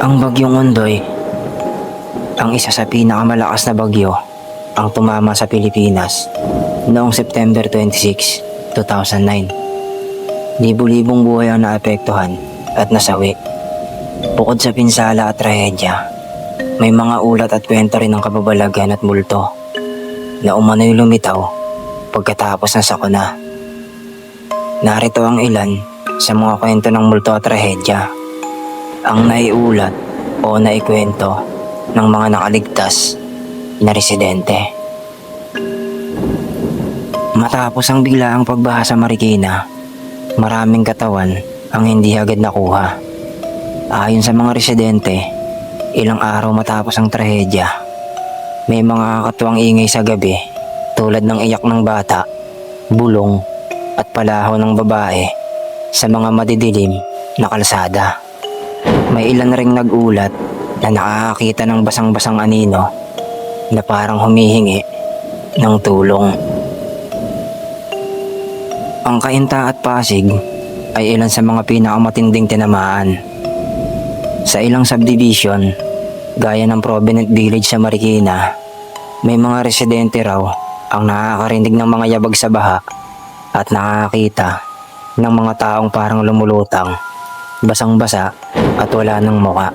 Ang bagyong Ondoy, ang isa sa pinakamalakas na bagyo ang tumama sa Pilipinas noong September 26, 2009. Libu-libong buhay ang naapektuhan at nasawi. Bukod sa pinsala at trahedya, may mga ulat at kwento rin ng kababalagan at multo na umano'y lumitaw pagkatapos ng sakuna. Narito ang ilan sa mga kwento ng multo at trahedya ang naiulat o naikwento ng mga nakaligtas na residente. Matapos ang biglaang pagbaha sa Marikina, maraming katawan ang hindi agad nakuha. Ayon sa mga residente, ilang araw matapos ang trahedya, may mga kakatuwang ingay sa gabi tulad ng iyak ng bata, bulong at palaho ng babae sa mga madidilim na kalsada. May ilan ring nagulat na nakakakita ng basang-basang anino na parang humihingi ng tulong. Ang Kainta at Pasig ay ilan sa mga pinakamatinding tinamaan. Sa ilang subdivision, gaya ng Provident Village sa Marikina, may mga residente raw ang nakakarinig ng mga yabag sa baha at nakakita ng mga taong parang lumulutang, basang-basa at wala ng muka.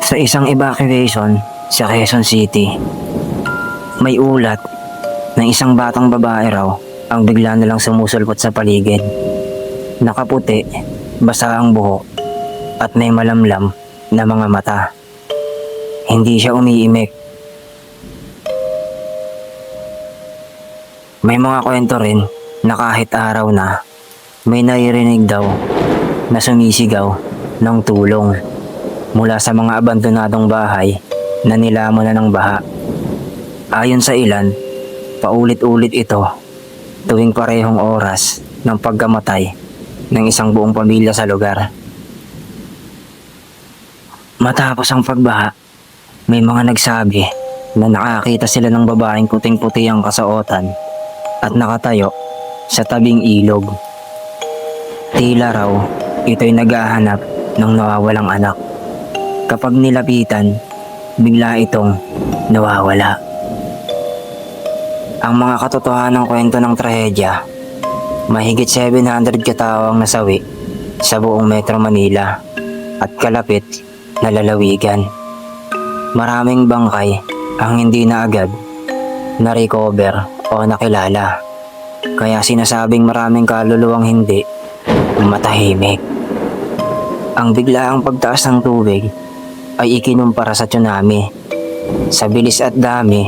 Sa isang evacuation sa Quezon City, may ulat ng isang batang babae raw ang bigla nilang sumusulpot sa paligid. Nakaputi, basa ang buhok, at may malamlam na mga mata. Hindi siya umiimik. May mga kwento rin na kahit araw na, may naririnig daw na sumisigaw ng tulong mula sa mga abandonadong bahay na nilamon na ng baha. Ayon sa ilan, paulit-ulit ito tuwing parehong oras ng pagkamatay ng isang buong pamilya sa lugar. Matapos ang pagbaha, may mga nagsabi na nakakita sila ng babaeng puting-puti ang kasuotan at nakatayo sa tabing ilog. Tila raw ito'y naghahanap ng nawawalang anak. Kapag nilapitan, bigla itong nawawala. Ang mga katotohanan ng kwento ng trahedya, mahigit 700 katao ang nasawi sa buong Metro Manila at kalapit na lalawigan. Maraming bangkay ang hindi na agad na-recover o nakilala. Kaya sinasabing maraming kaluluwang hindi matahimik. Ang biglaang pagtaas ng tubig ay ikinumpara sa tsunami. Sa bilis at dami,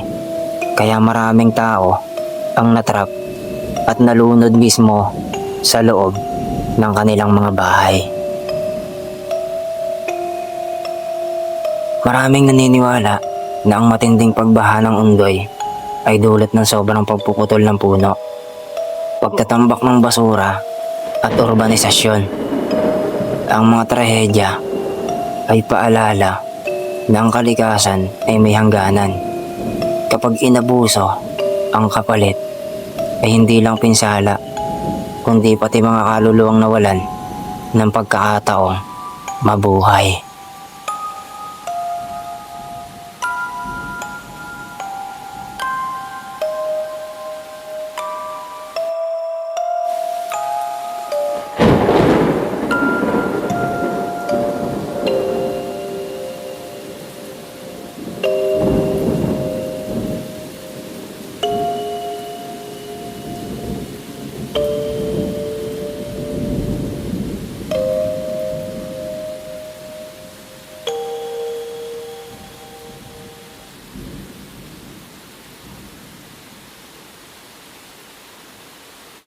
kaya maraming tao ang natrap at nalunod mismo sa loob ng kanilang mga bahay. Maraming naniniwala na ang matinding pagbaha ng undoy ay dulot ng sobrang pagpuputol ng puno, pagtatambak ng basura at urbanisasyon. Ang mga trahedya ay paalala na ang kalikasan ay may hangganan. Kapag inabuso ang kapalit ay hindi lang pinsala, kundi pati mga kaluluwang nawalan ng pagkakataong mabuhay.